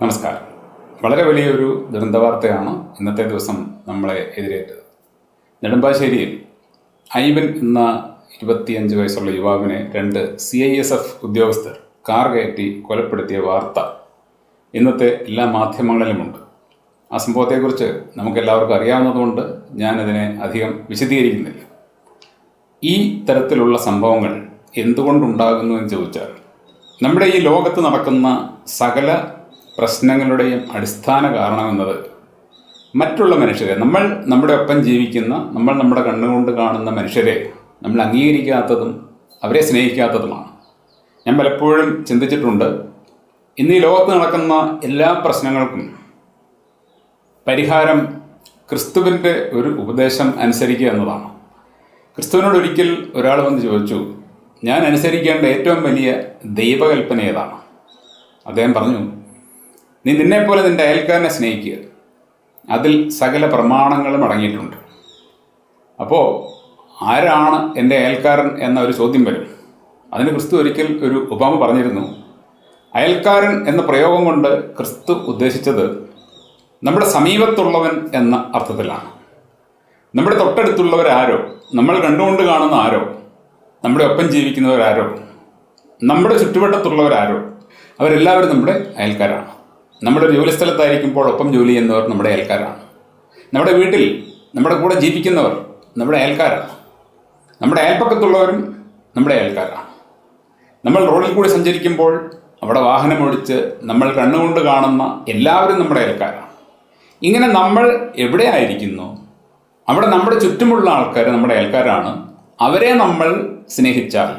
നമസ്കാരം. വളരെ വലിയൊരു ദുരന്ത വാർത്തയാണ് ഇന്നത്തെ ദിവസം നമ്മളെ എതിരേറ്റത്. നെടുമ്പാശ്ശേരിയിൽ ഐബൻ എന്ന ഇരുപത്തിയഞ്ച് വയസ്സുള്ള യുവാവിനെ രണ്ട് സി ഐ എസ് എഫ് ഉദ്യോഗസ്ഥർ കാർ കയറ്റി കൊലപ്പെടുത്തിയ വാർത്ത ഇന്നത്തെ എല്ലാ മാധ്യമങ്ങളിലുമുണ്ട്. ആ സംഭവത്തെക്കുറിച്ച് നമുക്കെല്ലാവർക്കും അറിയാവുന്നതുകൊണ്ട് ഞാനതിനെ അധികം വിശദീകരിക്കുന്നില്ല. ഈ തരത്തിലുള്ള സംഭവങ്ങൾ എന്തുകൊണ്ടുണ്ടാകുന്നു എന്ന് ചോദിച്ചാൽ നമ്മുടെ ഈ ലോകത്ത് നടക്കുന്ന സകല പ്രശ്നങ്ങളുടെയും അടിസ്ഥാന കാരണമെന്നത് മറ്റുള്ള മനുഷ്യരെ. നമ്മൾ നമ്മുടെ ഒപ്പം ജീവിക്കുന്ന നമ്മൾ നമ്മുടെ കണ്ണുകൊണ്ട് കാണുന്ന മനുഷ്യരെ നമ്മൾ അംഗീകരിക്കാത്തതും അവരെ സ്നേഹിക്കാത്തതുമാണ്. ഞാൻ പലപ്പോഴും ചിന്തിച്ചിട്ടുണ്ട് ഇന്ന് ഈ ലോകത്ത് നടക്കുന്ന എല്ലാ പ്രശ്നങ്ങൾക്കും പരിഹാരം ക്രിസ്തുവിന്റെ ഒരു ഉപദേശം അനുസരിക്കുക എന്നതാണ്. ക്രിസ്തുവിനോട് ഒരിക്കൽ ഒരാൾ വന്ന് ചോദിച്ചു ഞാൻ അനുസരിക്കേണ്ട ഏറ്റവും വലിയ ദൈവകൽപ്പന ഏതാണ്? അദ്ദേഹം പറഞ്ഞു നീ നിന്നെപ്പോലെ നിന്റെ അയൽക്കാരനെ സ്നേഹിക്കുക. അതിൽ സകല പ്രമാണങ്ങളും അടങ്ങിയിട്ടുണ്ട്. അപ്പോൾ ആരാണ് എന്റെ അയൽക്കാരൻ എന്ന ഒരു ചോദ്യം വരും. അതിന് ക്രിസ്തു ഒരിക്കൽ ഒരു ഉപമ പറഞ്ഞിരുന്നു അയൽക്കാരൻ എന്ന പ്രയോഗം കൊണ്ട് ക്രിസ്തു ഉദ്ദേശിച്ചത് നമ്മുടെ സമീപത്തുള്ളവൻ എന്ന അർത്ഥത്തിലാണ്. നമ്മുടെ തൊട്ടടുത്തുള്ളവരാരോ നമ്മൾ കണ്ടുകൊണ്ട് കാണുന്ന ആരോ? നമ്മുടെ ഒപ്പം ജീവിക്കുന്നവരാരോ നമ്മുടെ ചുറ്റുവട്ടത്തുള്ളവരാരോ അവരെല്ലാവരും നമ്മുടെ അയൽക്കാരാണ്. നമ്മുടെ ജോലി സ്ഥലത്തായിരിക്കുമ്പോൾ ഒപ്പം ജോലി ചെയ്യുന്നവർ നമ്മുടെ അയൽക്കാരാണ്. നമ്മുടെ വീട്ടിൽ നമ്മുടെ കൂടെ ജീവിക്കുന്നവർ നമ്മുടെ അയൽക്കാരാണ്. നമ്മുടെ അയൽപ്പക്കത്തുള്ളവരും നമ്മുടെ അയൽക്കാരാണ്. നമ്മൾ റോഡിൽ കൂടി സഞ്ചരിക്കുമ്പോൾ വാഹനം ഓടിച്ച് നമ്മൾ കണ്ണുകൊണ്ട് കാണുന്ന എല്ലാവരും നമ്മുടെ അയൽക്കാരാണ്. ഇങ്ങനെ നമ്മൾ എവിടെ ആയിരിക്കുന്നു? അവിടെ നമ്മുടെ ചുറ്റുമുള്ള ആൾക്കാർ നമ്മുടെ അയൽക്കാരാണ്. അവരെ നമ്മൾ സ്നേഹിച്ചാൽ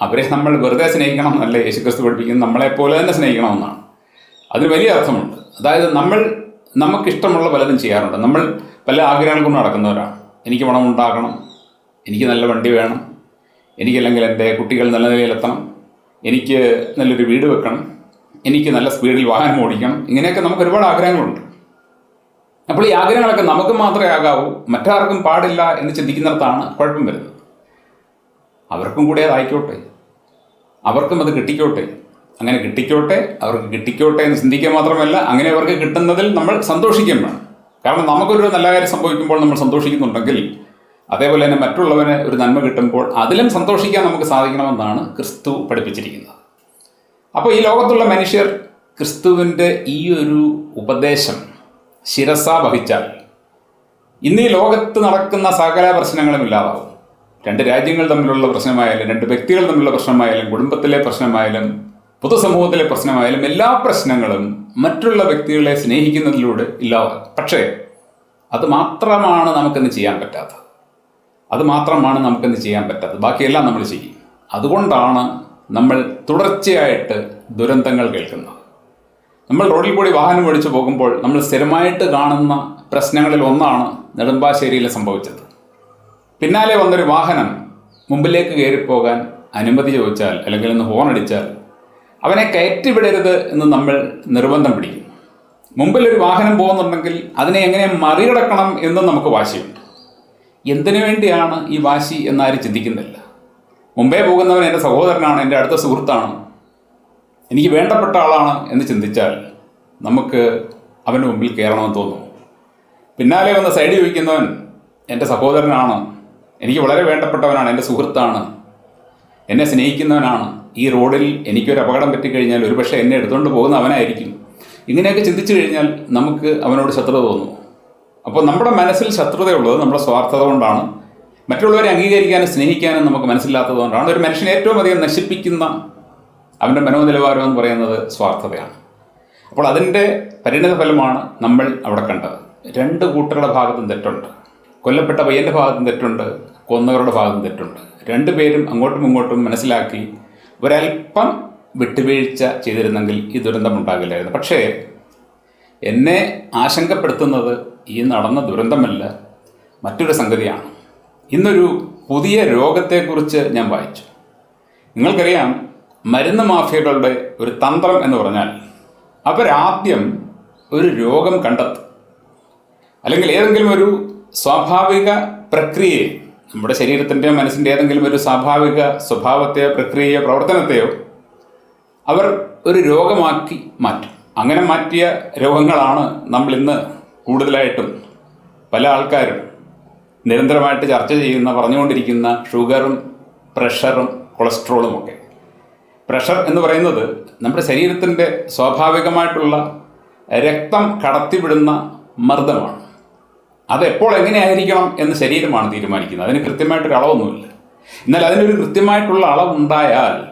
അവരെ നമ്മൾ വെറുതെ സ്നേഹിക്കണം എന്നല്ല യേശുക്രിസ്തു പഠിപ്പിക്കുന്നത്. നമ്മളെപ്പോലെ തന്നെ സ്നേഹിക്കണമെന്നാണ് അതിന് വലിയ അർത്ഥമുണ്ട്. അതായത് നമ്മൾ നമുക്കിഷ്ടമുള്ള പലതും ചെയ്യാറുണ്ട്. നമ്മൾ പല ആഗ്രഹങ്ങൾ കൊണ്ട് നടക്കുന്നവരാണ്. എനിക്ക് പണം ഉണ്ടാക്കണം എനിക്ക് നല്ല വണ്ടി വേണം. എനിക്കല്ലെങ്കിൽ എന്റെ കുട്ടികൾ നല്ല നിലയിലെത്തണം. എനിക്ക് നല്ലൊരു വീട് വെക്കണം. എനിക്ക് നല്ല സ്പീഡിൽ വാഹനം ഓടിക്കണം. ഇങ്ങനെയൊക്കെ നമുക്ക് ഒരുപാട് ആഗ്രഹങ്ങളുണ്ട്. അപ്പോൾ ഈ ആഗ്രഹങ്ങളൊക്കെ നമുക്ക് മാത്രമേ ആകാവൂ. മറ്റാർക്കും പാടില്ല എന്ന് ചിന്തിക്കുന്നിടത്താണ് കുഴപ്പം വരുന്നത്. അവർക്കും കൂടെ അതായിക്കോട്ടെ. അവർക്കും അത് കിട്ടിക്കോട്ടെ. അങ്ങനെ കിട്ടിക്കോട്ടെ അവർക്ക് കിട്ടിക്കോട്ടെ എന്ന് ചിന്തിക്കുക മാത്രമല്ല അങ്ങനെ അവർക്ക് കിട്ടുന്നതിൽ നമ്മൾ സന്തോഷിക്കുകയും വേണം. കാരണം നമുക്കൊരു നല്ല കാര്യം സംഭവിക്കുമ്പോൾ നമ്മൾ സന്തോഷിക്കുന്നുണ്ടെങ്കിൽ അതേപോലെ തന്നെ മറ്റുള്ളവന് ഒരു നന്മ കിട്ടുമ്പോൾ അതിലും സന്തോഷിക്കാൻ നമുക്ക് സാധിക്കണമെന്നാണ് ക്രിസ്തു പഠിപ്പിച്ചിരിക്കുന്നത്. അപ്പോൾ ഈ ലോകത്തുള്ള മനുഷ്യർ ക്രിസ്തുവിന്റെ ഈ ഒരു ഉപദേശം ശിരസ വഹിച്ചാൽ ഇന്ന് ഈ ലോകത്ത് നടക്കുന്ന സകല പ്രശ്നങ്ങളും ഇല്ലാതാവും. രണ്ട് രാജ്യങ്ങൾ തമ്മിലുള്ള പ്രശ്നമായാലും രണ്ട് വ്യക്തികൾ തമ്മിലുള്ള പ്രശ്നമായാലും കുടുംബത്തിലെ പ്രശ്നമായാലും പൊതുസമൂഹത്തിലെ പ്രശ്നമായാലും എല്ലാ പ്രശ്നങ്ങളും മറ്റുള്ള വ്യക്തികളെ സ്നേഹിക്കുന്നതിലൂടെ ഇല്ലാതാകും പക്ഷേ അത് മാത്രമാണ് നമുക്കിന്ന് ചെയ്യാൻ പറ്റാത്തത്. അത് മാത്രമാണ് നമുക്കിന്ന് ചെയ്യാൻ പറ്റാത്തത്. ബാക്കിയെല്ലാം നമ്മൾ ചെയ്യും. അതുകൊണ്ടാണ് നമ്മൾ തുടർച്ചയായിട്ട് ദുരന്തങ്ങൾ കേൾക്കുന്നത്. നമ്മൾ റോഡിൽ കൂടി വാഹനം ഓടിച്ചു പോകുമ്പോൾ നമ്മൾ സ്ഥിരമായിട്ട് കാണുന്ന പ്രശ്നങ്ങളിൽ ഒന്നാണ് നെടുമ്പാശ്ശേരിയിൽ സംഭവിച്ചത്. പിന്നാലെ വന്നൊരു വാഹനം മുമ്പിലേക്ക് കയറിപ്പോകാൻ അനുമതി ചോദിച്ചാൽ അല്ലെങ്കിൽ ഒന്ന് ഹോൺ അടിച്ചാൽ അവനെ കയറ്റി വിടരുത് എന്ന് നമ്മൾ നിർബന്ധം പിടിക്കും. മുമ്പിൽ ഒരു വാഹനം പോകുന്നുണ്ടെങ്കിൽ അതിനെ എങ്ങനെ മറികടക്കണം എന്നും നമുക്ക് വാശിയുണ്ട്. എന്തിനു വേണ്ടിയാണ് ഈ വാശി എന്നാരും ചിന്തിക്കുന്നില്ല. മുമ്പേ പോകുന്നവൻ എന്റെ സഹോദരനാണ് എന്റെ അടുത്ത സുഹൃത്താണ്. എനിക്ക് വേണ്ടപ്പെട്ട ആളാണ് എന്ന് ചിന്തിച്ചാൽ നമുക്ക് അവന്റെ മുമ്പിൽ കയറണമെന്ന് തോന്നും. പിന്നാലെ വന്ന് സൈഡിൽ ചോദിക്കുന്നവൻ എന്റെ സഹോദരനാണ്. എനിക്ക് വളരെ വേണ്ടപ്പെട്ടവനാണ് എന്റെ സുഹൃത്താണ്. എന്നെ സ്നേഹിക്കുന്നവനാണ്. ഈ റോഡിൽ എനിക്കൊരു അപകടം പറ്റിക്കഴിഞ്ഞാൽ ഒരുപക്ഷെ എന്നെ എടുത്തുകൊണ്ട് പോകുന്ന അവനായിരിക്കും. ഇങ്ങനെയൊക്കെ ചിന്തിച്ചു കഴിഞ്ഞാൽ നമുക്ക് അവനോട് ശത്രുത തോന്നും. അപ്പോൾ നമ്മുടെ മനസ്സിൽ ശത്രുതയുള്ളത് നമ്മുടെ സ്വാർത്ഥത കൊണ്ടാണ്. മറ്റുള്ളവരെ അംഗീകരിക്കാനും സ്നേഹിക്കാനും നമുക്ക് മനസ്സിലാത്തതുകൊണ്ടാണ് ഒരു മനുഷ്യനെ ഏറ്റവും അധികം നശിപ്പിക്കുന്ന അവന്റെ മനോനിലവാരം എന്ന് പറയുന്നത് സ്വാർത്ഥതയാണ്. അപ്പോൾ അതിന്റെ പരിണിത ഫലമാണ് നമ്മൾ അവിടെ കണ്ടത്. രണ്ട് കൂട്ടരുടെ ഭാഗത്തും തെറ്റുണ്ട്. കൊല്ലപ്പെട്ട പയ്യന്റെ ഭാഗത്തും തെറ്റുണ്ട്. കൊന്നവരുടെ ഭാഗത്തും തെറ്റുണ്ട്. രണ്ടുപേരും അങ്ങോട്ടും ഇങ്ങോട്ടും മനസ്സിലാക്കി ഒരല്പം വിട്ടുവീഴ്ച ചെയ്തിരുന്നെങ്കിൽ ഈ ദുരന്തം ഉണ്ടാകില്ലായിരുന്നു. പക്ഷേ എന്നെ ആശങ്കപ്പെടുത്തുന്നത് ഈ നടന്ന ദുരന്തമല്ല മറ്റൊരു സംഗതിയാണ്. ഇന്നൊരു പുതിയ രോഗത്തെക്കുറിച്ച് ഞാൻ വായിച്ചു. നിങ്ങൾക്കറിയാം മരുന്ന് മാഫിയകളുടെ ഒരു തന്ത്രം എന്ന് പറഞ്ഞാൽ അവരാദ്യം ഒരു രോഗം കണ്ടെത്തും. അല്ലെങ്കിൽ ഏതെങ്കിലും ഒരു സ്വാഭാവിക പ്രക്രിയയെ നമ്മുടെ ശരീരത്തിന്റെയോ മനസ്സിന്റെ ഏതെങ്കിലും ഒരു സ്വാഭാവിക സ്വഭാവത്തെയോ പ്രക്രിയയോ പ്രവർത്തനത്തെയോ അവർ ഒരു രോഗമാക്കി മാറ്റും. അങ്ങനെ മാറ്റിയ രോഗങ്ങളാണ് നമ്മൾ ഇന്ന് കൂടുതലായിട്ടും പല ആൾക്കാരും നിരന്തരമായിട്ട് ചർച്ച ചെയ്യുന്ന പറഞ്ഞുകൊണ്ടിരിക്കുന്ന ഷുഗറും പ്രഷറും കൊളസ്ട്രോളും ഒക്കെ. പ്രഷർ എന്ന് പറയുന്നത് നമ്മുടെ ശരീരത്തിന്റെ സ്വാഭാവികമായിട്ടുള്ള രക്തം കടത്തിവിടുന്ന മർദ്ദമാണ്. അത് എപ്പോൾ എങ്ങനെയായിരിക്കണം എന്ന് ശരീരമാണ് തീരുമാനിക്കുന്നത്. അതിന് കൃത്യമായിട്ടൊരു അളവൊന്നുമില്ല. എന്നാൽ അതിനൊരു കൃത്യമായിട്ടുള്ള അളവുണ്ടായാൽ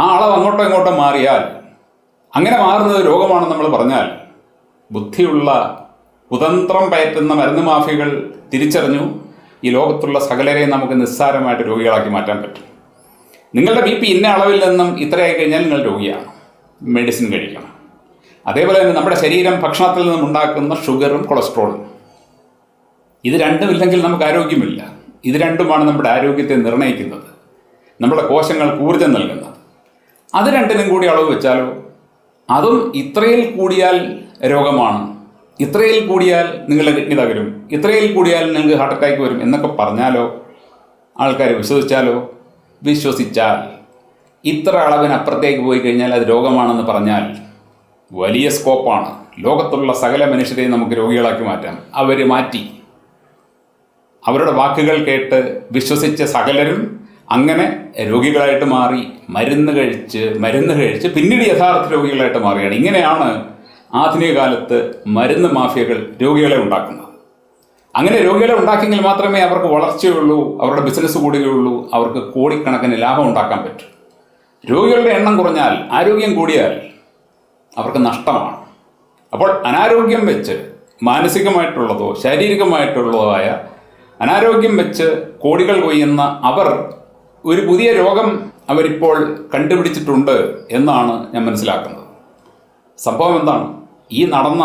ആ അളവ് അങ്ങോട്ടോ ഇങ്ങോട്ടോ മാറിയാൽ അങ്ങനെ മാറുന്നത് രോഗമാണെന്ന് നമ്മൾ പറഞ്ഞാൽ ബുദ്ധിയുള്ള കുതന്ത്രം പയറ്റുന്ന മരുന്ന് മാഫികൾ തിരിച്ചറിഞ്ഞു ഈ ലോകത്തുള്ള സകലരെയും നമുക്ക് നിസ്സാരമായിട്ട് രോഗികളാക്കി മാറ്റാൻ പറ്റും. നിങ്ങളുടെ ബി പി ഇന്ന അളവിൽ നിന്നും ഇത്രയായി കഴിഞ്ഞാൽ നിങ്ങൾ രോഗിയാണ്. മെഡിസിൻ കഴിക്കണം. അതേപോലെ തന്നെ നമ്മുടെ ശരീരം ഭക്ഷണത്തിൽ നിന്നും ഉണ്ടാക്കുന്ന ഷുഗറും കൊളസ്ട്രോളും. ഇത് രണ്ടുമില്ലെങ്കിൽ നമുക്ക് ആരോഗ്യമില്ല. ഇത് രണ്ടുമാണ് നമ്മുടെ ആരോഗ്യത്തെ നിർണയിക്കുന്നത് നമ്മുടെ കോശങ്ങൾക്ക് ഊർജം നൽകുന്നത്. അത് രണ്ടിനും കൂടി അളവ് വെച്ചാലോ? അതും ഇത്രയിൽ കൂടിയാൽ രോഗമാണ്. ഇത്രയിൽ കൂടിയാൽ നിങ്ങളുടെ കിഡ്നി തകരും. ഇത്രയിൽ കൂടിയാൽ നിങ്ങൾക്ക് ഹാർട്ട് അറ്റാക്ക് വരും എന്നൊക്കെ പറഞ്ഞാലോ? ആൾക്കാർ വിശ്വസിച്ചാലോ? വിശ്വസിച്ചാൽ. ഇത്ര അളവിനപ്പുറത്തേക്ക് പോയി കഴിഞ്ഞാൽ അത് രോഗമാണെന്ന് പറഞ്ഞാൽ വലിയ സ്കോപ്പാണ് ലോകത്തുള്ള സകല മനുഷ്യരെയും നമുക്ക് രോഗികളാക്കി മാറ്റാം. അവർ മാറ്റി. അവരുടെ വാക്കുകൾ കേട്ട് വിശ്വസിച്ച സകലരും അങ്ങനെ രോഗികളായിട്ട് മാറി മരുന്ന് കഴിച്ച് മരുന്ന് കഴിച്ച് പിന്നീട് യഥാർത്ഥ രോഗികളായിട്ട് മാറുകയാണ്. ഇങ്ങനെയാണ് ആധുനിക കാലത്ത് മരുന്ന് മാഫിയകൾ രോഗികളെ ഉണ്ടാക്കുന്നത്. അങ്ങനെ രോഗികളെ ഉണ്ടാക്കിയെങ്കിൽ മാത്രമേ അവർക്ക് വളർച്ചയുള്ളൂ അവരുടെ ബിസിനസ് കൂടുകയുള്ളൂ അവർക്ക് കോടിക്കണക്കിന് ലാഭം ഉണ്ടാക്കാൻ പറ്റൂ. രോഗികളുടെ എണ്ണം കുറഞ്ഞാൽ ആരോഗ്യം കൂടിയാൽ അവർക്ക് നഷ്ടമാണ്. അപ്പോൾ അനാരോഗ്യം വെച്ച് മാനസികമായിട്ടുള്ളതോ ശാരീരികമായിട്ടുള്ളതോ ആയ അനാരോഗ്യം വെച്ച് കോടികൾ കൊയ്യുന്ന അവർ ഒരു പുതിയ രോഗം അവരിപ്പോൾ കണ്ടുപിടിച്ചിട്ടുണ്ട് എന്നാണ് ഞാൻ മനസ്സിലാക്കുന്നത്. സംഭവം എന്താണ്? ഈ നടന്ന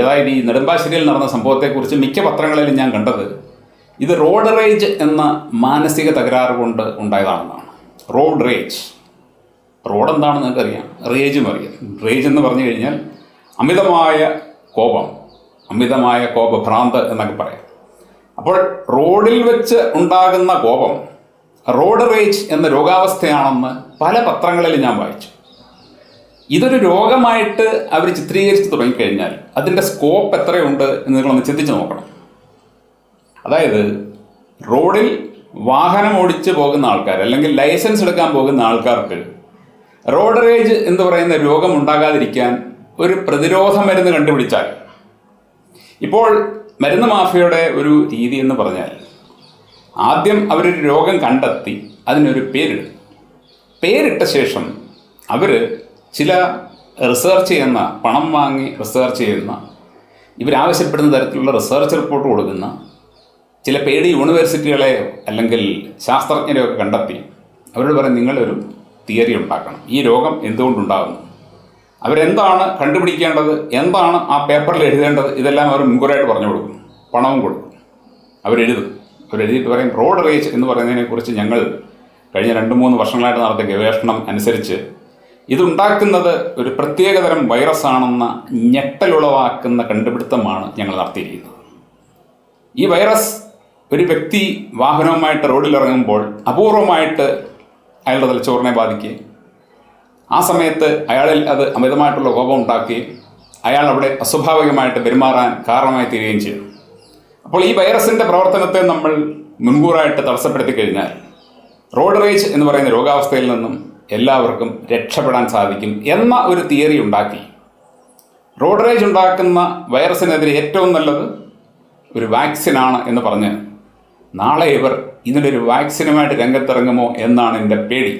അതായത് ഈ നെടുമ്പാശ്ശേരിയിൽ നടന്ന സംഭവത്തെക്കുറിച്ച് മിക്ക പത്രങ്ങളിലും ഞാൻ കണ്ടത് ഇത് റോഡ് റേജ് എന്ന മാനസിക തകരാറ് കൊണ്ട് ഉണ്ടായതാണെന്നാണ്. Road rage. റോഡ് എന്താണെന്ന് നിങ്ങൾക്കറിയാം? റേജും അറിയാം. റേജ് എന്ന് പറഞ്ഞു കഴിഞ്ഞാൽ അമിതമായ കോപം അമിതമായ കോപഭ്രാന്ത് എന്നൊക്കെ പറയാം. അപ്പോൾ റോഡിൽ വെച്ച് ഉണ്ടാകുന്ന കോപം റോഡ് റേജ് എന്ന രോഗാവസ്ഥയാണെന്ന് പല പത്രങ്ങളിലും ഞാൻ വായിച്ചു. ഇതൊരു രോഗമായിട്ട് അവർ ചിത്രീകരിച്ച് തുടങ്ങിക്കഴിഞ്ഞാൽ അതിന്റെ സ്കോപ്പ് എത്രയുണ്ട് എന്ന് നിങ്ങളൊന്ന് ചിന്തിച്ച് നോക്കണം. അതായത് റോഡിൽ വാഹനം ഓടിച്ച് പോകുന്ന ആൾക്കാർ അല്ലെങ്കിൽ ലൈസൻസ് എടുക്കാൻ പോകുന്ന ആൾക്കാർക്ക് റോഡ് റേജ് എന്ന് പറയുന്ന രോഗം ഉണ്ടാകാതിരിക്കാൻ ഒരു പ്രതിരോധ മരുന്ന് കണ്ടുപിടിച്ചാൽ. ഇപ്പോൾ മരുന്ന് മാഫിയയുടെ ഒരു രീതി എന്ന് പറഞ്ഞാൽ ആദ്യം അവരൊരു രോഗം കണ്ടെത്തി അതിനൊരു പേരിടും. പേരിട്ട ശേഷം അവർ ചില റിസർച്ച് ചെയ്യുന്ന പണം വാങ്ങി റിസർച്ച് ചെയ്യുന്ന ഇവരാവശ്യപ്പെടുന്ന തരത്തിലുള്ള റിസർച്ച് റിപ്പോർട്ട് കൊടുക്കുന്ന ചില പേടി യൂണിവേഴ്സിറ്റികളെ അല്ലെങ്കിൽ ശാസ്ത്രജ്ഞരെയൊക്കെ കണ്ടെത്തി അവരോട് പറയും നിങ്ങളൊരു തിയറി ഉണ്ടാക്കണം. ഈ രോഗം എന്തുകൊണ്ടുണ്ടാകുന്നു അവരെന്താണ് കണ്ടുപിടിക്കേണ്ടത്? എന്താണ് ആ പേപ്പറിൽ എഴുതേണ്ടത്? ഇതെല്ലാം അവർ മുൻകൂറായിട്ട് പറഞ്ഞു കൊടുക്കും. പണവും കൊടുക്കും. അവരെഴുതും. അവരെഴുതിയിട്ട് പറയും റോഡ് റേസ് എന്ന് പറയുന്നതിനെക്കുറിച്ച് ഞങ്ങൾ കഴിഞ്ഞ രണ്ട് മൂന്ന് വർഷങ്ങളായിട്ട് നടത്തിയ ഗവേഷണം അനുസരിച്ച് ഇതുണ്ടാക്കുന്നത് ഒരു പ്രത്യേകതരം വൈറസ് ആണെന്ന ഞെട്ടലുളവാക്കുന്ന കണ്ടുപിടുത്തമാണ് ഞങ്ങൾ നടത്തിയിരിക്കുന്നത്. ഈ വൈറസ് ഒരു വ്യക്തി വാഹനവുമായിട്ട് റോഡിൽ ഇറങ്ങുമ്പോൾ അപൂർവമായിട്ട് അയാളുടെ തലച്ചോറിനെ ബാധിക്കുകയും ആ സമയത്ത് അയാളിൽ അത് അമിതമായിട്ടുള്ള കോപം ഉണ്ടാക്കുകയും അയാൾ അവിടെ അസ്വാഭാവികമായിട്ട് പെരുമാറാൻ കാരണമായി തീരുകയും ചെയ്തു. അപ്പോൾ ഈ വൈറസിന്റെ പ്രവർത്തനത്തെ നമ്മൾ മുൻകൂറായിട്ട് തടസ്സപ്പെടുത്തി കഴിഞ്ഞാൽ റോഡ് റേജ് എന്ന് പറയുന്ന രോഗാവസ്ഥയിൽ നിന്നും എല്ലാവർക്കും രക്ഷപ്പെടാൻ സാധിക്കും എന്ന ഒരു തിയറി ഉണ്ടാക്കി. റോഡ് റേജ് ഉണ്ടാക്കുന്ന വൈറസിനെതിരെ ഏറ്റവും നല്ലത് ഒരു വാക്സിനാണ് എന്ന് പറഞ്ഞ് നാളെ ഇവർ ഇതിനൊരു വാക്സിനുമായിട്ട് രംഗത്തിറങ്ങുമോ എന്നാണ് എന്റെ പേടി.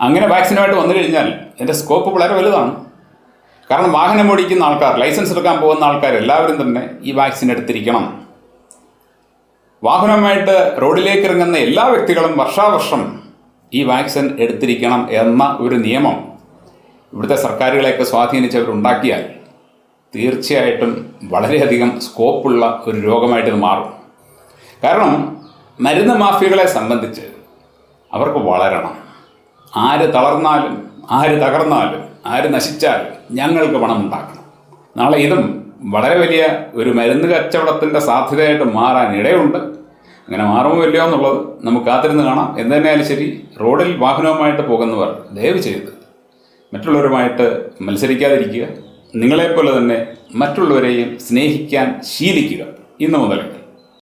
അങ്ങനെ വാക്സിനുമായിട്ട് വന്നു കഴിഞ്ഞാൽ എന്റെ സ്കോപ്പ് വളരെ വലുതാണ്. കാരണം വാഹനം ഓടിക്കുന്ന ആൾക്കാർ ലൈസൻസ് എടുക്കാൻ പോകുന്ന ആൾക്കാർ എല്ലാവരും തന്നെ ഈ വാക്സിൻ എടുത്തിരിക്കണം. വാഹനവുമായിട്ട് റോഡിലേക്ക് ഇറങ്ങുന്ന എല്ലാ വ്യക്തികളും വർഷാവർഷം ഈ വാക്സിൻ എടുത്തിരിക്കണം എന്ന ഒരു നിയമം ഇവിടുത്തെ സർക്കാരുകളെയൊക്കെ സ്വാധീനിച്ചവരുണ്ടാക്കിയാൽ തീർച്ചയായിട്ടും വളരെയധികം സ്കോപ്പുള്ള ഒരു രോഗമായിട്ട് ഇത് മാറും. കാരണം മരുന്ന് മാഫിയകളെ സംബന്ധിച്ച് അവർക്ക് വളരണം. ആര് തളർന്നാലും ആര് തകർന്നാലും ആര് നശിച്ചാലും ഞങ്ങൾക്ക് പണം ഉണ്ടാക്കണം. നാളെ ഇതും വളരെ വലിയ ഒരു മരുന്ന് കച്ചവടത്തിന്റെ സാധ്യതയായിട്ട് മാറാൻ ഇടയുണ്ട്. അങ്ങനെ മാറുമോ ഇല്ലയോ എന്നുള്ളത് നമുക്ക് കാത്തിരുന്ന് കാണാം. എന്ന് തന്നെയാലും ശരി റോഡിൽ വാഹനവുമായിട്ട് പോകുന്നവർ ദയവ് ചെയ്ത് മറ്റുള്ളവരുമായിട്ട് മത്സരിക്കാതിരിക്കുക. നിങ്ങളെപ്പോലെ തന്നെ മറ്റുള്ളവരെയും സ്നേഹിക്കാൻ ശീലിക്കുക. ഇന്നു മുതൽ